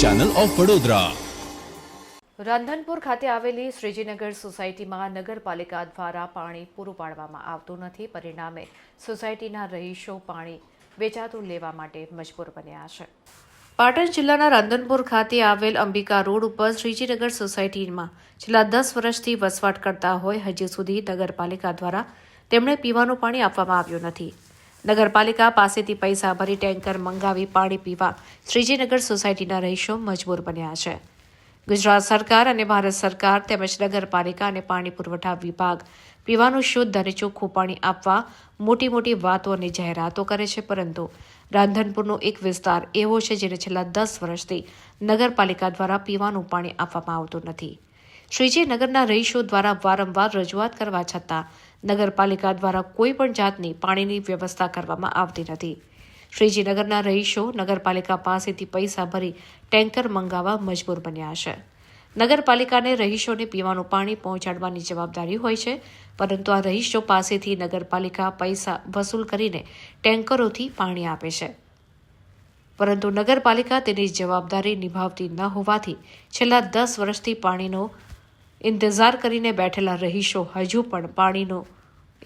Channel of Vadodara Radhanpur ખાતે આવેલી શ્રીજીનગર સોસાયટીમાં નગરપાલિકા દ્વારા પાણી પૂરું પાડવામાં આવતું નથી. પરિણામે સોસાયટીના રહીશો પાણી વેચાતું લેવા માટે મજબૂર બન્યા છે. પાટણ જિલ્લાના રાંધનપુર ખાતે આવેલ અંબિકા રોડ ઉપર શ્રીજીનગર સોસાયટીમાં છેલ્લા દસ વર્ષથી વસવાટ કરતા હોય હજી સુધી નગરપાલિકા દ્વારા તેમણે પીવાનું પાણી આપવામાં આવ્યું નથી. નગરપાલિકા પાસેથી પૈસા ભરી ટેન્કર મંગાવી પાણી પીવા શ્રીજીનગર સોસાયટીના રહીશો મજબૂર બન્યા છે. ગુજરાત સરકાર અને ભારત સરકાર તેમજ નગરપાલિકા અને પાણી પુરવઠા વિભાગ પીવાનું શુદ્ધ અને ચોખ્ખું પાણી આપવા મોટી મોટી વાતો અને જાહેરાતો કરે છે, પરંતુ રાંધનપુરનો એક વિસ્તાર એવો છે જેને છેલ્લા દસ વર્ષથી નગરપાલિકા દ્વારા પીવાનું પાણી આપવામાં આવતું નથી. શ્રીજીનગરના રહીશો દ્વારા વારંવાર રજૂઆત કરવા છતાં નગરપાલિકા દ્વારા કોઈ પણ જાતની પાણીની વ્યવસ્થા કરવામાં આવતી નથી. શ્રીજીનગરના રહીશો નગરપાલિકા પાસેથી પૈસા ભરી ટેન્કર મંગાવવા મજબૂર બન્યા છે. નગરપાલિકાને રહીશોને પીવાનું પાણી પહોંચાડવાની જવાબદારી હોય છે, પરંતુ આ રહીશો પાસેથી નગરપાલિકા પૈસા વસૂલ કરીને ટેન્કરોથી પાણી આપે છે. પરંતુ નગરપાલિકા તેની જવાબદારી નિભાવતી ન હોવાથી છેલ્લા દસ વર્ષથી પાણીનો ઇંતજાર કરીને બેઠેલા રહીશો હજુ પણ પાણીનો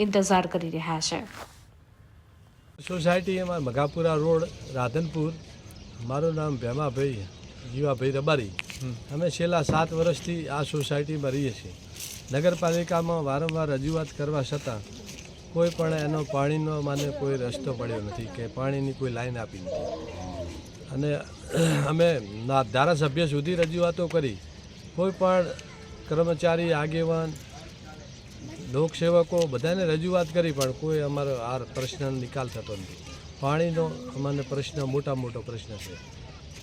ઇંતજાર કરી રહ્યા છે. સોસાયટી અમારા મઘાપુરા રોડ, રાધનપુર. મારું નામ ભેમાભાઈ, જીવાભાઈ રબારી. અમે છેલ્લા સાત વર્ષથી આ સોસાયટીમાં રહીએ છીએ. નગરપાલિકામાં વારંવાર રજૂઆત કરવા છતાં કોઈ પણ એનો પાણીનો મને કોઈ રસ્તો પડ્યો નથી કે પાણીની કોઈ લાઈન આપી નથી. અને અમે ધારાસભ્ય સુધી રજૂઆતો કરી કોઈ પણ કર્મચારી, આગેવાન લોકસેવકો બધાને રજૂઆત કરી, પણ કોઈ અમારો આ પ્રશ્નનો નિકાલ થતો નથી. પાણીનો અમને પ્રશ્ન મોટા મોટો પ્રશ્ન છે.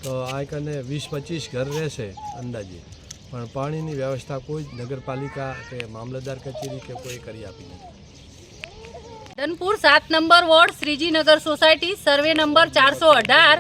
તો આ કને વીસ પચીસ ઘર રહેશે અંદાજે. પણ પાણીની વ્યવસ્થા કોઈ જ નગરપાલિકા કે મામલતદાર કચેરી કે કોઈ કરી આપી નથી. ધનપુર સાત number ward, Shrijinagar society, survey number ચારસો અઢાર,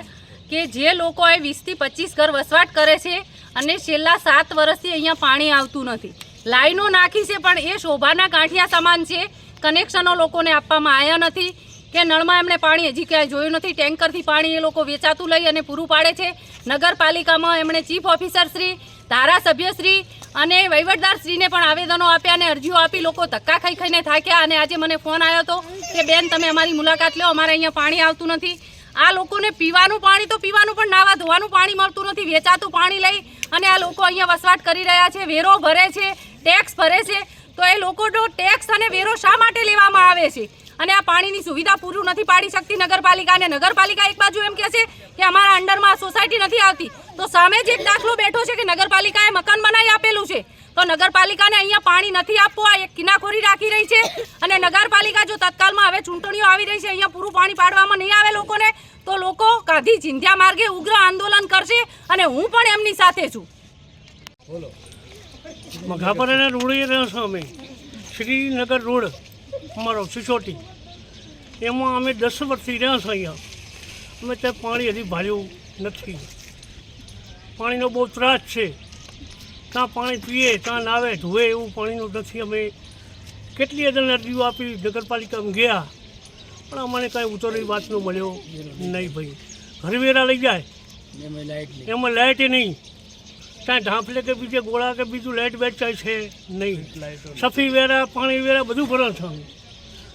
કે જે લોકોએ વીસથી પચીસ ઘર વસવાટ કરે છે અને છેલ્લા સાત વર્ષથી અહીંયા પાણી આવતું નથી. લાઈનો નાખી છે, પણ એ શોભાના ગાંઠિયા સમાન છે. કનેક્શનો લોકોને આપવામાં આવ્યા નથી. કે નળમાં એમણે પાણી હજી ક્યાંય જોયું નથી. ટેન્કરથી પાણી એ લોકો વેચાતું લઈ અને પૂરું પાડે છે. નગરપાલિકામાં એમણે ચીફ ઓફિસર શ્રી ધારાસભ્યશ્રી અને વહીવટદારશ્રીને પણ આવેદનો આપ્યા અને અરજીઓ આપી. લોકો ધક્કા ખાઈ ખાઈને થાક્યા અને આજે મને ફોન આવ્યો હતો કે, બેન, તમે અમારી મુલાકાત લો. અમારે અહીંયા પાણી આવતું નથી. આ લોકોને પીવાનું પાણી તો પીવાનું પણ નાવા ધોવાનું પાણી મળતું નથી. વેચાતું પાણી લઈ અને આ લોકો અહીંયા વસવાટ કરી રહ્યા છે. વેરો ભરે છે. ટેક્સ ભરે છે, તો એ લોકોનો ટેક્સ અને વેરો શા માટે લેવામાં આવે છે? અને આ પાણીની સુવિધા પૂરું નથી પાડી શકતી નગરપાલિકા અને નગરપાલિકા એક બાજુ એમ કહે છે કે અમારા અંડરમાં સોસાયટી નથી આવતી. તો સામે જ એક દાખલો બેઠો છે કે નગરપાલિકાએ મકાન બનાવી આપેલું છે. તો નગરપાલિકાને અહીંયા પાણી નથી આપવું, આ એક કિનાખોરી રાખી રહી છે. અને નગરપાલિકા જો તત્કાલમાં હવે ચૂંટણીઓ આવી રહી છે, અહીંયા પૂરું પાણી પાડવામાં નહીં આવે લોકોને, તો લોકો ગાંધી ચિંધ્યા માર્ગે ઉગ્ર આંદોલન કરશે અને હું પણ એમની સાથે છું. મઘાપરાના રોડે રહ્યો છો અમે શ્રીનગર રોડ અમારો સિસોટી. એમાં અમે દસ વર્ષથી રહ્યા છો અહીંયા. અમે ત્યાં પાણી હજી ભાર્યું નથી. પાણીનો બહુ ત્રાસ છે. ત્યાં પાણી પીએ ત્યાં નાવે ધોવે એવું પાણીનું નથી. અમે કેટલી અદન અરજીઓ આપી નગરપાલિકામાં ગયા. પણ અમને કાંઈ ઉતરી વાતનો મળ્યો. નહીં ભાઈ. ઘરવેરા લઈ જાય. એમાં લાઇટ નહીં. ત્યાં ઢાંફલે કે બીજે ગોળા કે બીજું લાઇટ વેચાય છે નહીં. સફી વેરા પાણી વેરા બધું ભરણ થયું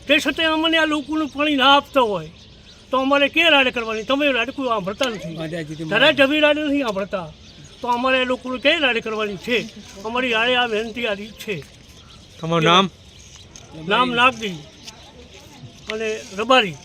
તે છતાં અમને આ લોકોનું પાણી ના આપતા હોય. તો અમારે કે રાડે કરવાની? તમે રાડકું સાંભળતા નથી. તારા જમી રાડે નથી સાંભળતા. તો અમારે એ લોકોનું કઈ રાડે કરવાની છે? અમારી આડે આ વિનંતી આ રીત છે. તમારું નામ? નામ નાગદી અને રબારી.